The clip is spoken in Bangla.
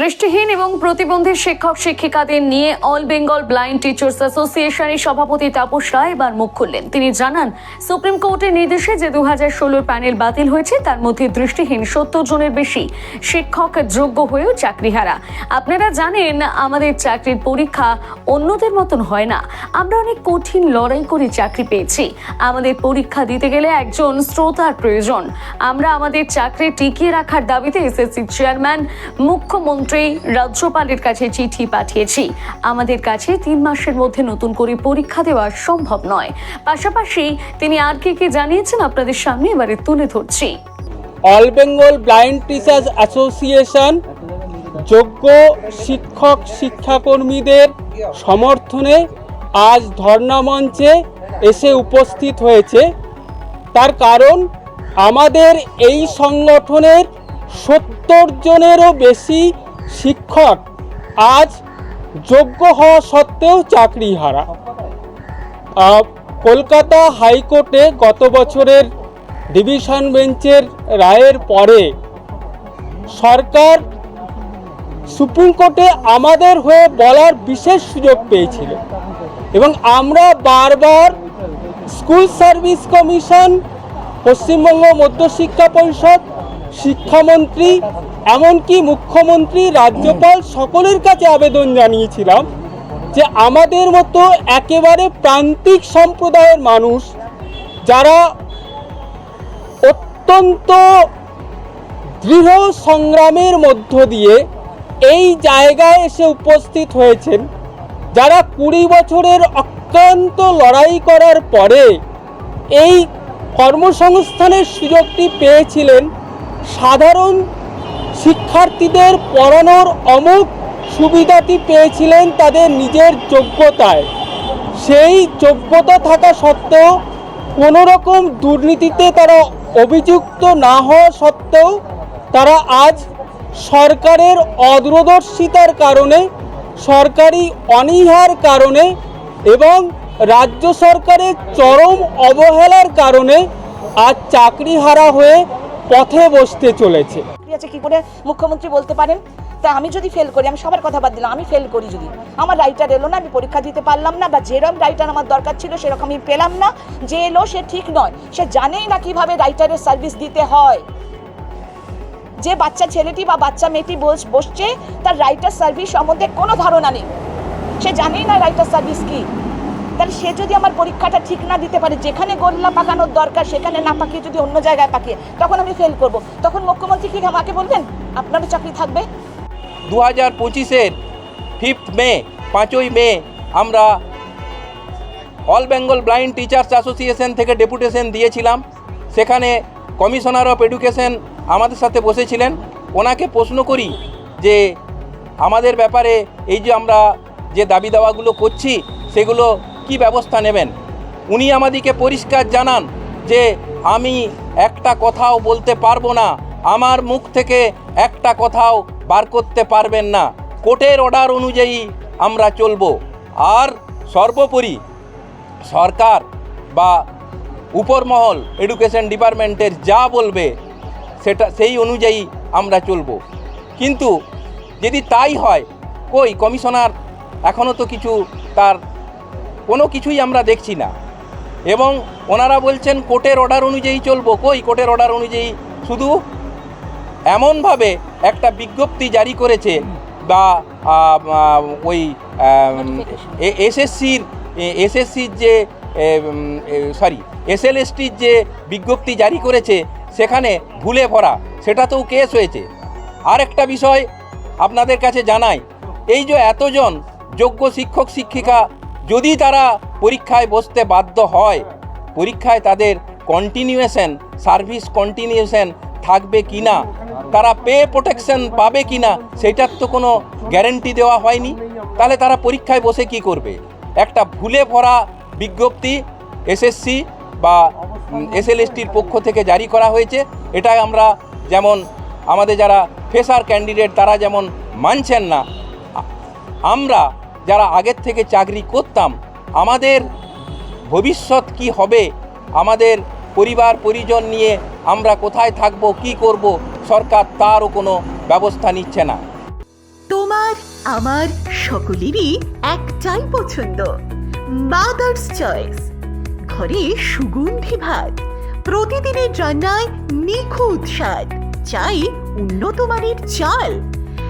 দৃষ্টিহীন এবং প্রতিবন্ধী শিক্ষক শিক্ষিকাদের নিয়ে অল বেঙ্গল ব্লাইন্ড টিচার্স অ্যাসোসিয়েশনের সভাপতি তাপস রায় এবার মুখ খুললেন। তিনি জানান, সুপ্রিম কোর্টের নির্দেশে যে দু হাজার ষোলোর প্যানেল বাতিল হয়েছে, তার মধ্যে দৃষ্টিহীন সত্তর জনের বেশি শিক্ষক যোগ্য হয়েও চাকরিহারা। আপনারা জানেন, আমাদের চাকরির পরীক্ষা অন্যদের মতন হয় না। আমরা অনেক কঠিন লড়াই করে চাকরি পেয়েছি। আমাদের পরীক্ষা দিতে গেলে একজন শ্রোতার প্রয়োজন। আমরা আমাদের চাকরি টিকিয়ে রাখার দাবিতে এসএসসি চেয়ারম্যান, মুখ্যমন্ত্রী রাজ্যপালের কাছে চিঠি পাঠিয়েছি। আমাদের কাছে তিন মাসের মধ্যে নতুন করে পরীক্ষা দেওয়া সম্ভব নয়। পাশাপাশি তিনি আর কে কি জানিয়েছেন আপনাদের সামনে এবারে তুলে ধরছি। All Bengal blind teachers association যোগ্য শিক্ষক শিক্ষাকর্মীদের সমর্থনে আজ ধর্ণা মঞ্চে এসে উপস্থিত হয়েছে। তার কারণ, আমাদের এই সংগঠনের সত্তর জনেরও বেশি শিক্ষক আজ যোগ্য হওয়া সত্ত্বেও চাকরি হারা। কলকাতা হাইকোর্টে গত বছরের ডিভিশন বেঞ্চের রায়ের পরে সরকার সুপ্রিম কোর্টে আমাদের হয়ে বলার বিশেষ সুযোগ পেয়েছিল এবং আমরা বারবার স্কুল সার্ভিস কমিশন, পশ্চিমবঙ্গ মধ্যশিক্ষা পরিষদ, শিক্ষামন্ত্রী এমনকি মুখ্যমন্ত্রী, রাজ্যপাল সকলের কাছে আবেদন জানিয়েছিলাম যে আমাদের মতো একেবারে প্রান্তিক সম্প্রদায়ের মানুষ যারা অত্যন্ত দৃঢ় সংগ্রামের মধ্য দিয়ে এই জায়গায় এসে উপস্থিত হয়েছেন, যারা কুড়ি বছরের অক্লান্ত লড়াই করার পরে এই কর্মসংস্থানের সুযোগটি পেয়েছিলেন সাধারণ শিক্ষার্থীদের পড়ানোর অমুক সুবিধাটি পেয়েছিলেন তাদের নিজের যোগ্যতায়। সেই যোগ্যতা থাকা সত্ত্বেও কোনো রকম দুর্নীতিতে তারা অভিযুক্ত না হওয়া সত্ত্বেও তারা আজ সরকারের অদূরদর্শিতার কারণে, সরকারি অনীহার কারণে এবং রাজ্য সরকারের চরম অবহেলার কারণে আজ চাকরি হারা হয়ে পথে বসতে চলেছে। আছে কি করে মুখ্যমন্ত্রী বলতে পারেন? তা আমি যদি ফেল করি, আমি সবার কথা বাদ দিলাম, আমি ফেল করি যদি। আমার রাইটার এলো না, আমি পরীক্ষা দিতে পারলাম না, বা যেরকম রাইটার আমার দরকার ছিল, সেরকম আমি পেলাম না। যে এলো, সে ঠিক নয়। সে জানেই না কীভাবে রাইটারের সার্ভিস দিতে হয়। যে বাচ্চা ছেলেটি বা বাচ্চা মেয়েটি বস- বসছে, তার রাইটার সার্ভিস সম্বন্ধে কোনো ধারণা নেই। সে জানেই না রাইটার সার্ভিস কি। তাহলে সে যদি আমার পরীক্ষাটা ঠিক না দিতে পারে, যেখানে গোল্লা পাকানোর দরকার, সেখানে না পাকিয়ে যদি অন্য জায়গায় পাকিয়ে, তখন আমি ফেল করব। তখন মুখ্যমন্ত্রী কি আমাকে বলবেন? আপনারও চাকরি থাকবে। দু হাজার পঁচিশের ফিফথ মে পাঁচই মে আমরা all Bengal blind teachers association থেকে ডেপুটেশন দিয়েছিলাম। সেখানে কমিশনার অফ এডুকেশন আমাদের সাথে বসেছিলেন। ওনাকে প্রশ্ন করি যে, আমাদের ব্যাপারে এই যে আমরা যে দাবি দাওয়াগুলো করছি, সেগুলো কি ব্যবস্থা নেবেন? উনি আমাদেরকে পরিষ্কার জানান যে, আমি একটা কথাও বলতে পারব না। আমার মুখ থেকে একটা কথাও বার করতে পারবেন না। কোর্টের অর্ডার অনুযায়ী আমরা চলবো। আর সর্বোপরি সরকার বা উপরমহল এডুকেশন ডিপার্টমেন্টের যা বলবে, সেটা, সেই অনুযায়ী আমরা চলবো। কিন্তু যদি তাই হয়, কই? কমিশনার এখনও তো কিছু তার কোনো কিছুই আমরা দেখছি না। এবং ওনারা বলছেন, কোর্টের অর্ডার অনুযায়ী চলবো। কই কোর্টের অর্ডার অনুযায়ী? শুধু এমনভাবে একটা বিজ্ঞপ্তি জারি করেছে বা ওই এসএসসির এসএসসির যে সরি এসএলএসটির যে বিজ্ঞপ্তি জারি করেছে, সেখানে ভুলে ভরা। সেটাতেও কেস হয়েছে। আরেকটা বিষয় আপনাদের কাছে জানাই। এই যে এতজন যোগ্য শিক্ষক, শিক্ষিকা যদি তারা পরীক্ষায় বসতে বাধ্য হয়, পরীক্ষায় তাদের কন্টিনিউয়েশন সার্ভিস কন্টিনিউয়েশন থাকবে কি না তারা পে প্রোটেকশন পাবে কি না সেটার তো কোনো গ্যারেন্টি দেওয়া হয়নি। তাহলে তারা পরীক্ষায় বসে কি করবে? একটা ভুলে ভরা বিজ্ঞপ্তি এসএসসি বা এসএলএসটির পক্ষ থেকে জারি করা হয়েছে। এটা আমরা যেমন আমাদের যারা ফেসার ক্যান্ডিডেট তারা যেমন মানছেন না, আমরা যারা আগের থেকে চাকরি করতাম, আমাদের ভবিষ্যৎ কি হবে? আমাদের পরিবার, পরিজন নিয়ে আমরা কোথায় থাকব, কি করব? সরকার তারও কোনো ব্যবস্থা নিচ্ছে না। তোমার, আমার সকলেরই একটাই পছন্দ মাদার্স চয়েস ঘরে সুগন্ধি ভাত, প্রতিদিনের রান্নায় নিখুঁত স্বাদ, চাই উন্নত মানের চাল।